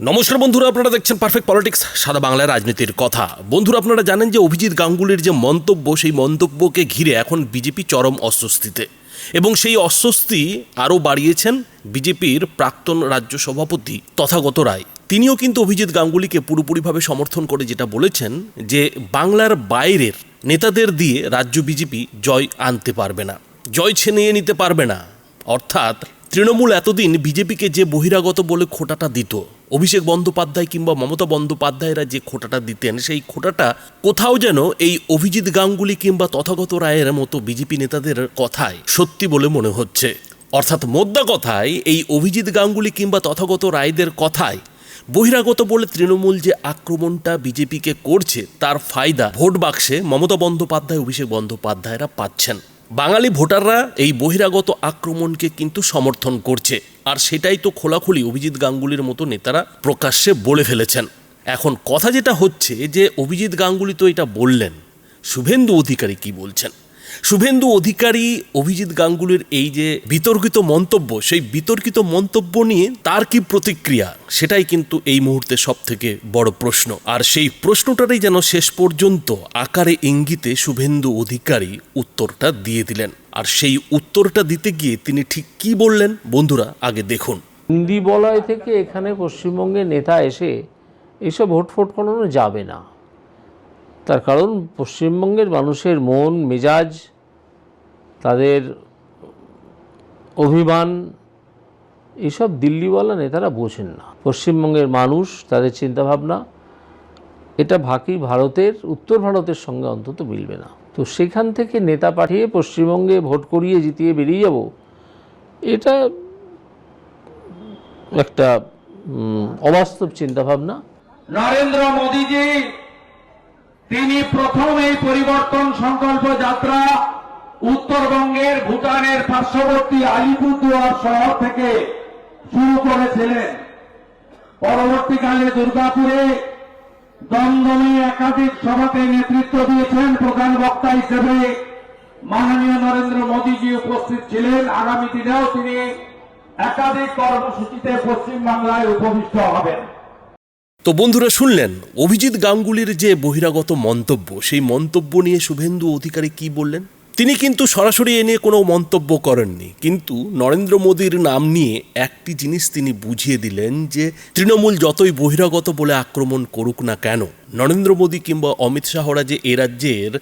নমস্কার বন্ধুরা, আপনারা দেখছেন পারফেক্ট পলিটিক্স সাদা বাংলার রাজনীতির কথা। বন্ধুরা, আপনারা জানেন যে অভিজিৎ গাঙ্গুলির যে মন্তব্য, সেই মন্তব্যকে ঘিরে এখন বিজেপি চরম অস্বস্তিতে। এবং সেই অস্বস্তি আরও বাড়িয়েছেন বিজেপির প্রাক্তন রাজ্য সভাপতি তথাগত রায়। তিনিও কিন্তু অভিজিৎ গাঙ্গুলিকে পুরোপুরিভাবে সমর্থন করে যেটা বলেছেন যে, বাংলার বাইরের নেতাদের দিয়ে রাজ্য বিজেপি জয় আনতে পারবে না। জয় ছিনিয়ে নিতে পারবে না। অর্থাৎ তৃণমূল এতদিন বিজেপিকে যে বহিরাগত বলে খোটাটা দিত, অভিষেক বন্দ্যোপাধ্যায় কিংবা মমতা বন্দ্যোপাধ্যায়রা যে খোটাটা দিতেন, সেই খোটাটা কোথাও যেন এই অভিজিৎ গাঙ্গুলি কিংবা তথাগত রায়ের মতো বিজেপি নেতাদের কথায় সত্যি বলে মনে হচ্ছে। অর্থাৎ মোদ্দা কথায় এই অভিজিৎ গাঙ্গুলি কিংবা তথাগত রায়দের কথায় বহিরাগত বলে তৃণমূল যে আক্রমণটা বিজেপিকে করছে, তার ফায়দা ভোট বাক্সে মমতা বন্দ্যোপাধ্যায়, অভিষেক বন্দ্যোপাধ্যায়রা পাচ্ছেন। বাঙালি ভোটাররা এই বহিরাগত আক্রমণকে কিন্তু সমর্থন করছে। আর সেটাই তো খোলাখুলি অভিজিৎ গাঙ্গুলির মতো নেতারা প্রকাশ্যে বলে ফেলেছেন। এখন কথা যেটা হচ্ছে যে, অভিজিৎ গাঙ্গুলি তো এটা বললেন। শুভেন্দু অধিকারী কি বলছেন? শুভেন্দু অধিকারী অভিজিৎ গাঙ্গুলির এই যে বিতর্কিত মন্তব্য, সেই বিতর্কিত মন্তব্য নিয়ে তার কি প্রতিক্রিয়া? সেটাই কিন্তু এই মুহূর্তে সব থেকে বড় প্রশ্ন। আর সেই প্রশ্নটারই যেন শেষ পর্যন্ত আকারে ইঙ্গিতে শুভেন্দু অধিকারী উত্তরটা দিয়ে দিলেন। আর সেই উত্তরটা দিতে গিয়ে তিনি ঠিক কি বললেন? বন্ধুরা, আগে দেখুন। হিন্দি বলয় থেকে এখানে পশ্চিমবঙ্গের নেতা এসে এসব ভোট ফোট করানো যাবে না। তার কারণ পশ্চিমবঙ্গের মানুষের মন, মেজাজ, তাদের অভিমান এইসব দিল্লিওয়ালা নেতারা বোঝেন না। পশ্চিমবঙ্গের মানুষ তাদের চিন্তাভাবনা, এটা বাকি ভারতের, উত্তর ভারতের সঙ্গে অন্তত মিলবে না। তো সেখান থেকে নেতা পাঠিয়ে পশ্চিমবঙ্গে ভোট করিয়ে জিতিয়ে বেরিয়ে যাব, এটা একটা অবাস্তব চিন্তাভাবনা। নরেন্দ্র মোদীজি তিনি প্রথম এই পরিবর্তন সংকল্প যাত্রা উত্তরবঙ্গের ভুটানের পার্শ্ববর্তী আলিপুরদুয়ার শহর থেকে শুরু করেছিলেন। পরবর্তীকালে দুর্গাপুরে দমদমে একাধিক সভাতে নেতৃত্ব দিয়েছেন প্রধান বক্তা হিসেবে মাননীয় নরেন্দ্র মোদীজি উপস্থিত ছিলেন। আগামী দিনেও তিনি একাধিক কর্মসূচিতে পশ্চিমবাংলায় উপবিষ্ট হবেন। তো বন্ধুরা শুনলেন, অভিজিৎ গাঙ্গুলির যে বহিরাগত মন্তব্য, সেই মন্তব্য নিয়ে শুভেন্দু অধিকারী কি বললেন? তিনি কিন্তু সরাসরি এ নিয়ে কোনো মন্তব্য করেননি। কিন্তু নরেন্দ্র মোদীর নাম নিয়ে একটি জিনিস তিনি বুঝিয়ে দিলেন যে, তৃণমূল যতই বহিরাগত বলে আক্রমণ করুক না কেন নরেন্দ্র মোদী কিংবা অমিত শাহরা যে এ রাজ্যের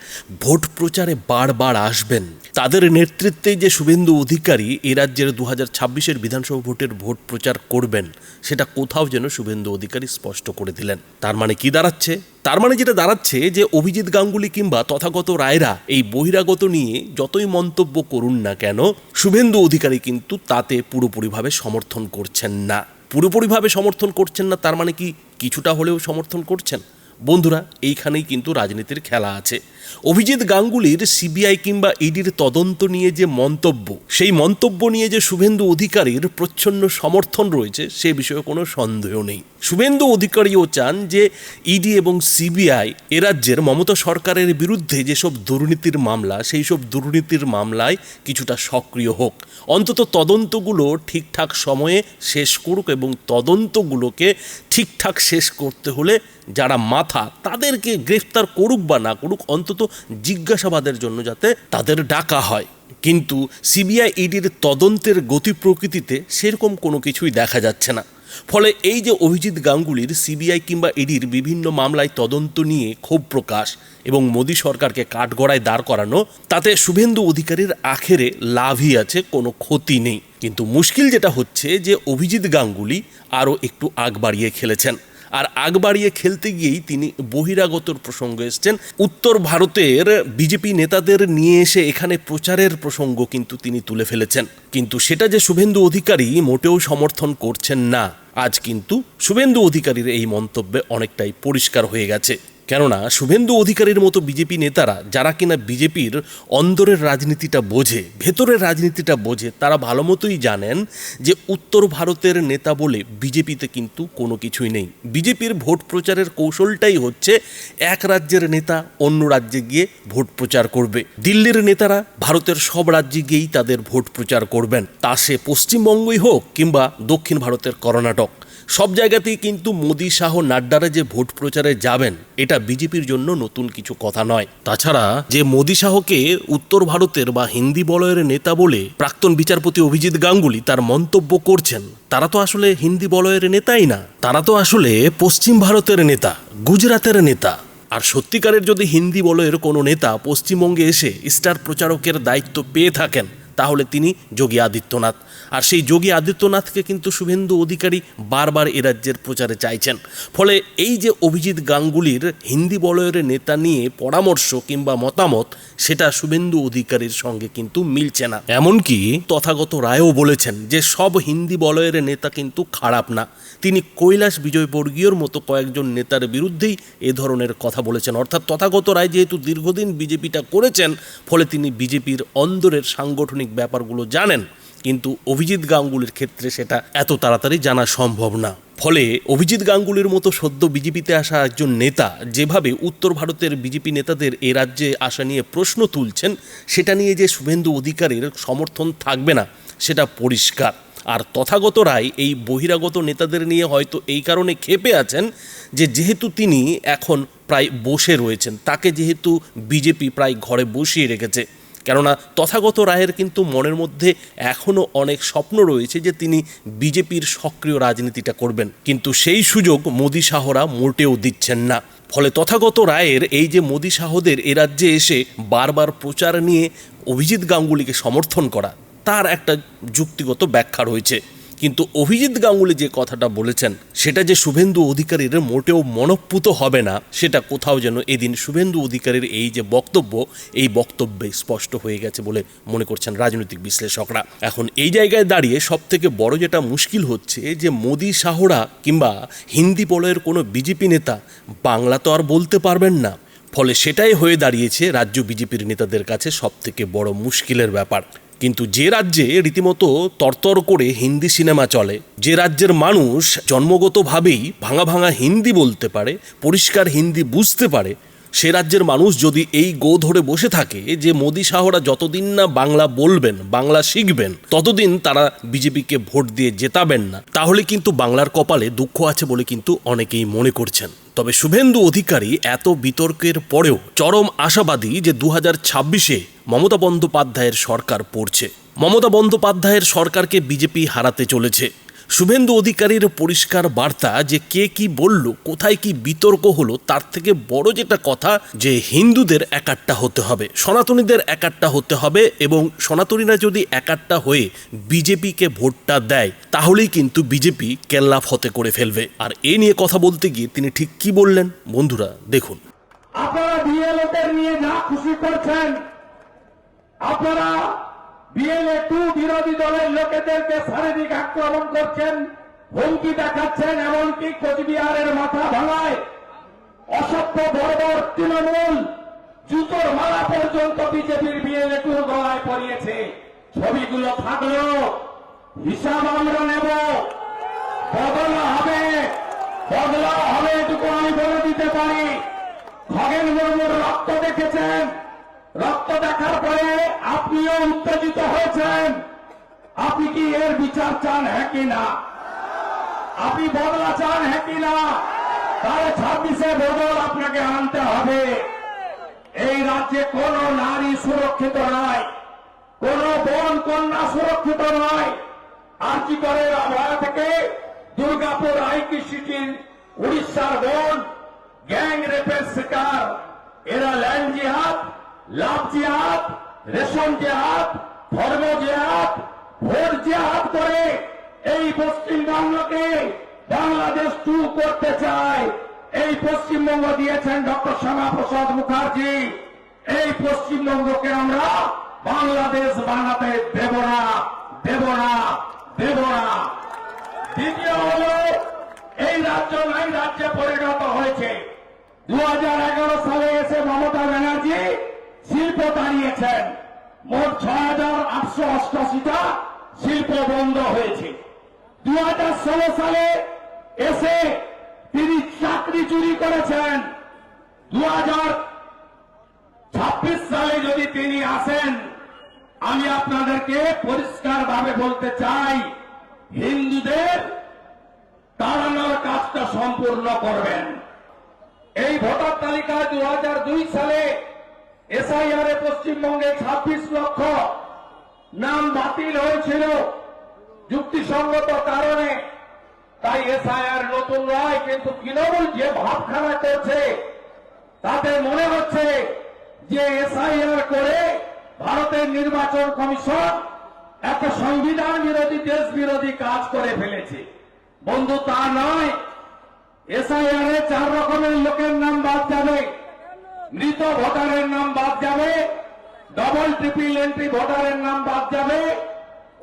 ভোট প্রচারে বারবার আসবেন, তাদের নেতৃত্বে যে শুভেন্দু অধিকারী এ রাজ্যের দু হাজার ছাব্বিশের বিধানসভা ভোটের ভোট প্রচার করবেন, সেটা কোথাও যেন শুভেন্দু অধিকারী স্পষ্ট করে দিলেন। তার মানে কি দাঁড়াচ্ছে? তার মানে যেটা দাঁড়াচ্ছে যে অভিজিৎ গাঙ্গুলি কিংবা তথাগত রায়রা এই বহিরাগত নিয়ে যতই মন্তব্য করুন না কেন, শুভেন্দু অধিকারী কিন্তু তাতে পুরোপুরিভাবে সমর্থন করছেন না। পুরোপুরিভাবে সমর্থন করছেন না, তার মানে কি কিছুটা হলেও সমর্থন করছেন? বন্ধুরা, এইখানেই কিন্তু রাজনীতির খেলা আছে। অভিজিৎ গাঙ্গুলির সিবিআই কিংবা ইডির তদন্ত নিয়ে যে মন্তব্য, সেই মন্তব্য নিয়ে যে শুভেন্দু অধিকারীর প্রচ্ছন্ন সমর্থন রয়েছে, সে বিষয়ে কোনো সন্দেহ নেই। শুভেন্দু অধিকারীও চান যে ইডি এবং সিবিআই এ রাজ্যের মমতা সরকারের বিরুদ্ধে যেসব দুর্নীতির মামলা সেই সব দুর্নীতির মামলায় কিছুটা সক্রিয় হোক। অন্তত তদন্তগুলো ঠিকঠাক সময়ে শেষ করুক এবং তদন্তগুলোকে ঠিকঠাক শেষ করতে হলে যারা মাথা, তাদেরকে গ্রেফতার করুক বা না করুক, অন্তত জিজ্ঞাসাবাদের জন্য যাতে তাদের ডাকা হয়। কিন্তু সিবিআই ইডির তদন্তের গতি প্রকৃতিতে সেরকম কোনো কিছুই দেখা যাচ্ছে না। ফলে এই যে অভিজিৎ গাঙ্গুলির সিবিআই কিংবা ইডির বিভিন্ন মামলায় তদন্ত নিয়ে ক্ষোভ প্রকাশ এবং মোদী সরকারকে কাঠগড়ায় দাঁড় করানো, তাতে শুভেন্দু অধিকারীর আখেরে লাভই আছে, কোনো ক্ষতি নেই। কিন্তু মুশকিল যেটা হচ্ছে যে অভিজিৎ গাঙ্গুলি আরও একটু আগ বাড়িয়ে খেলেছেন। আর আগ বাড়িয়ে খেলতে গিয়েই তিনি বহিরাগতর প্রসঙ্গ এসছেন। উত্তর ভারতের বিজেপি নেতাদের নিয়ে এসে এখানে প্রচারের প্রসঙ্গ কিন্তু তিনি তুলে ফেলেছেন। কিন্তু সেটা যে শুভেন্দু অধিকারী মোটেও সমর্থন করছেন না। আজ কিন্তু শুভেন্দু অধিকারীর এই মন্তব্যে অনেকটাই পরিষ্কার হয়ে গেছে। কেননা শুভেন্দু অধিকারীর মতো বিজেপি নেতারা, যারা কিনা বিজেপির অন্দরের রাজনীতিটা বোঝে, ভেতরের রাজনীতিটা বোঝে, তারা ভালো মতোই জানেন যে উত্তর ভারতের নেতা বলে বিজেপিতে কিন্তু কোনো কিছুই নেই। বিজেপির ভোট প্রচারের কৌশলটাই হচ্ছে এক রাজ্যের নেতা অন্য রাজ্যে গিয়ে ভোট প্রচার করবে। দিল্লির নেতারা ভারতের সব রাজ্যে গিয়েই তাদের ভোট প্রচার করবেন। তা সে পশ্চিমবঙ্গই হোক কিংবা দক্ষিণ ভারতের কর্ণাটক। সব জায়গাতেই কিন্তু মোদী শাহ নাড্ডারা যে ভোট প্রচারে যাবেন, এটা বিজেপির জন্য নতুন কিছু কথা নয়। তাছাড়া যে মোদী শাহকে উত্তর ভারতের বা হিন্দি বলয়ের নেতা বলে প্রাক্তন বিচারপতি অভিজিৎ গাঙ্গুলি তার মন্তব্য করছেন, তারা তো আসলে হিন্দি বলয়ের নেতাই না। তারা তো আসলে পশ্চিম ভারতের নেতা, গুজরাতের নেতা। আর সত্যিকারের যদি হিন্দি বলয়ের কোনো নেতা পশ্চিমবঙ্গে এসে স্টার প্রচারকের দায়িত্ব পেয়ে থাকেন তাহলে তিনি যোগী আদিত্যনাথ। আর সেই যোগী আদিত্যনাথকে কিন্তু শুভেন্দু অধিকারী বারবার এ রাজ্যের প্রচারে চাইছেন। ফলে এই যে অভিজিৎ গাঙ্গুলির হিন্দি বলয়ের নেতা নিয়ে পরামর্শ কিংবা মতামত, সেটা শুভেন্দু অধিকারীর সঙ্গে কিন্তু মিলছে না। এমনকি তথাগত রায়ও বলেছেন যে সব হিন্দি বলয়ের নেতা কিন্তু খারাপ না। তিনি কৈলাস বিজয়বর্গীয়র মতো কয়েকজন নেতার বিরুদ্ধেই এ ধরনের কথা বলেছেন। অর্থাৎ তথাগত রায় যেহেতু দীর্ঘদিন বিজেপিটা করেছেন, ফলে তিনি বিজেপির অন্দরের সাংগঠনিক ব্যাপারগুলো জানেন, কিন্তু অভিজিৎ গাঙ্গুলির ক্ষেত্রে সেটা এত তাড়াতাড়ি জানা সম্ভব না। ফলে অভিজিৎ গাঙ্গুলির মতো সদ্য বিজেপিতে আসা একজন নেতা যেভাবে উত্তর ভারতের বিজেপি নেতাদের এ রাজ্যে আসা নিয়ে প্রশ্ন তুলছেন, সেটা নিয়ে যে শুভেন্দু অধিকারের সমর্থন থাকবে না, সেটা পরিষ্কার। আর তথাগত রায় এই বহিরাগত নেতাদের নিয়ে হয়তো এই কারণে ক্ষেপে আছেন যে যেহেতু তিনি এখন প্রায় বসে রয়েছেন, তাকে যেহেতু বিজেপি প্রায় ঘরে বসিয়ে রেখেছে। কেননা তথাগত রায়ের কিন্তু মনের মধ্যে এখনও অনেক স্বপ্ন রয়েছে যে তিনি বিজেপির সক্রিয় রাজনীতিটা করবেন। কিন্তু সেই সুযোগ মোদী শাহরা মোটেও দিচ্ছেন না। ফলে তথাগত রায়ের এই যে মোদী শাহদের এ রাজ্যে এসে বারবার প্রচার নিয়ে অভিজিৎ গাঙ্গুলিকে সমর্থন করা, তার একটা যুক্তিগত ব্যাখ্যা রয়েছে। কিন্তু অভিজিৎ গাঙ্গুলি যে কথাটা বলেছেন, সেটা যে শুভেন্দু অধিকারীর মোটেও মনঃপুত হবে না, সেটা কোথাও যেন এদিন শুভেন্দু অধিকারীর এই যে বক্তব্য, এই বক্তব্যে স্পষ্ট হয়ে গেছে বলে মনে করছেন রাজনৈতিক বিশ্লেষকরা। এখন এই জায়গায় দাঁড়িয়ে সব থেকে বড় যেটা মুশকিল হচ্ছে যে মোদি শাহরা কিংবা হিন্দি বলয়ের কোনো বিজেপি নেতা বাংলা তো আর বলতে পারবেন না। ফলে সেটাই হয়ে দাঁড়িয়েছে রাজ্য বিজেপির নেতাদের কাছে সব থেকে বড় মুশকিলের ব্যাপার। কিন্তু যে রাজ্যে রীতিমতো তরতর করে হিন্দি সিনেমা চলে, যে রাজ্যের মানুষ জন্মগতভাবেই ভাঙা ভাঙা হিন্দি বলতে পারে, পরিষ্কার হিন্দি বুঝতে পারে, সে রাজ্যের মানুষ যদি এই গো ধরে বসে থাকে যে মোদি শাহরা যতদিন না বাংলা বলবেন, বাংলা শিখবেন, ততদিন তারা বিজেপিকে ভোট দিয়ে জেতাবেন না। তাহলে কিন্তু বাংলার কপালে দুঃখ আছে বলে কিন্তু অনেকেই মনে করছেন। তবে শুভেন্দু অধিকারী এত বিতর্কের পরেও চরম আশাবাদী যে দু হাজার ছাব্বিশে মমতা বন্দ্যোপাধ্যায়ের সরকার পড়ছে। মমতা বন্দ্যোপাধ্যায়ের সরকারকে বিজেপি হারাতে চলেছে। শুভেন্দু অধিকারীর পরিষ্কার বার্তা যে কে কি বলল, কোথায় কি বিতর্ক হলো, তার থেকে বড় যেটা কথা যে হিন্দুদের একাট্টা হতে হবে, সনাতনীদের একাট্টা হতে হবে এবং সনাতনীরা যদি একাট্টা হয়ে বিজেপিকে ভোটটা দেয়, তাহলেই কিন্তু বিজেপি কেল্লা ফতে করে ফেলবে। আর এ নিয়ে কথা বলতে গিয়ে তিনি ঠিক কি বললেন, বন্ধুরা দেখুন। আপনারা নিয়ে যা খুশি করছেন, আপনারা বিএলএ টু বিরোধী দলের লোকেদেরকে শারীরিক আক্রমণ করছেন, হুমকি দেখাচ্ছেন, এমনকি কোচবিহারের মাথা ভাঙায়। অসভ্য বর্বর তৃণমূল জুতোর মালা পর্যন্ত বিজেপির বিএলএ টুর গলায় পড়িয়েছে ছবিগুলো থাকল, হিসাব আমরা নেব। বদলা হবে বদলা হবে এটুকু আমি বলে দিতে পারি। খগেন মুর্মুর রক্ত দেখেছেন? রক্ত দেখার পরে আপনিও উত্তেজিত হয়েছেন। আপনি কি এর বিচার চান হ্যাঁ কি না? আপনি বদলা চান হ্যাঁ কি না? তাহলে ছাব্বিশে বদল আপনাকে আনতে হবে। এই রাজ্যে কোন নারী সুরক্ষিত নয় কোন বোন কন্যা সুরক্ষিত নয় আর কি করে আবহাওয়া থেকে? দুর্গাপুর আইকি সিটির উড়িষ্যার বোন, গ্যাং রেপের শিকার। এরা ল্যান্ড জিহাদ লাভ জিহাদ রেশন জিহাদ ধর্ম জিহাদ ভোট জিহাদ করে এই পশ্চিমবঙ্গকে বাংলাদেশ টু করতে চায়, এই পশ্চিমবঙ্গ দিয়েছেন ডক্টর শ্যামাপ্রসাদ মুখার্জি। এই পশ্চিমবঙ্গকে আমরা বাংলাদেশ বানাতে দেব না দেব না দেব না। দ্বিতীয় হল, এই রাজ্য নাই রাজ্যে পরিণত হয়েছে। দু সালে এসে মমতা ব্যানার্জি শিল্প দাঁড়িয়েছেন মোট ছয় হাজার আটশো অষ্টাশিটা শিল্প বন্ধ হয়েছে। দু সালে এসে তিনি চাকরি চুরি করেছেন। দু সালে যদি তিনি আসেন, আমি আপনাদেরকে পরিষ্কার ভাবে বলতে চাই, হিন্দুদের তাড়ানোর কাজটা সম্পূর্ণ করবেন। এই ভোটার তালিকায় দু হাজার দুই সালে এসআইআর পশ্চিমবঙ্গে ছাব্বিশ লক্ষ নাম বাতিল হয়েছিল যুক্তিসঙ্গত কারণে। তাই এসআইআর নতুন নয় কিন্তু তৃণমূল যে ভাবখানা করছে, তাতে মনে হচ্ছে যে এসআইআর করে ভারতের নির্বাচন কমিশন একটা সংবিধান বিরোধী, দেশ বিরোধী কাজ করে ফেলেছে। বন্ধু, তা নয়। এসআইআর এ চার রকমের লোকের নাম বাদ যাবে। মৃত ভোটারের নাম বাদ যাবে ডবল ট্রিপল এন্ট্রি ভোটারের নাম বাদ যাবে,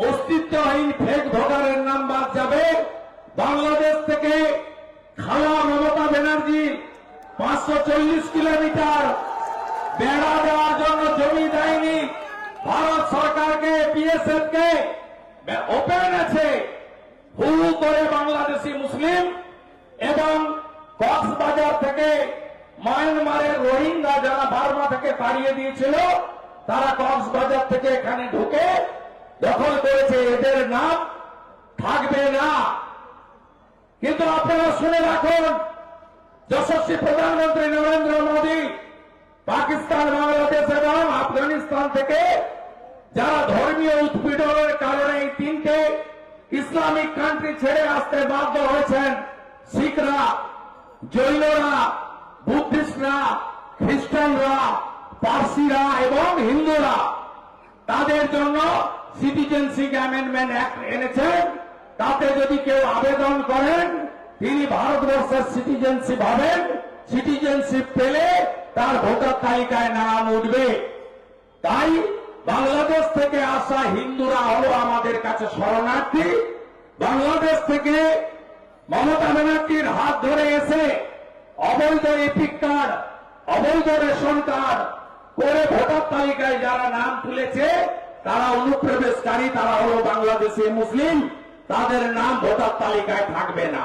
অস্তিত্বহীন ফেক ভোটারের নাম বাদ যাবে। বাংলাদেশ থেকে খালা মমতা ব্যানার্জি পাঁচশো চল্লিশ কিলোমিটার বেড়া দেওয়ার জন্য জমি দেয়নি। ভারত সরকারকে বিএসএফ কে ওপেন আছে। হু করে বাংলাদেশি মুসলিম এবং কক্সবাজার থেকে মায়ানমারের রোহিঙ্গা যারা বার্মা থেকে তাড়িয়ে দিয়েছিল, তারা কক্সবাজার থেকে এখানে ঢুকে দখল করেছে। এদের নাম থাকবে না। কিন্তু আপনারা শুনে রাখুন, যশস্বী প্রধানমন্ত্রী নরেন্দ্র মোদী পাকিস্তান, বাংলাদেশ এবং আফগানিস্তান থেকে যারা ধর্মীয় উৎপীড়নের কারণে এই তিনটে ইসলামিক কান্ট্রি ছেড়ে আসতে বাধ্য হয়েছেন শিখরা, জৈনরা বুদ্ধিস্টরা, খ্রিস্টানরা, পার্সিরা এবং হিন্দুরা তাদের জন্য সিটিজেনশিপ অ্যামেন্ডমেন্ট অ্যাক্ট এনেছেন। তাতে যদি কেউ আবেদন করেন, তিনি ভারতবর্ষের সিটিজেনশিপ হবেন। সিটিজেনশিপ পেলে তার ভোটার তালিকায় নাম উঠবে। তাই বাংলাদেশ থেকে আসা হিন্দুরা হলো আমাদের কাছে শরণার্থী। বাংলাদেশ থেকে মমতা ব্যানার্জির হাত ধরে এসে অবৈধ এপিক কার্ড অবৈধ রেশন কার্ড করে ভোটার তালিকায় যারা নাম তুলেছে, তারা অনুপ্রবেশকারী, তারা হলো বাংলাদেশি মুসলিম, তাদের নাম ভোটার তালিকায় থাকবে না।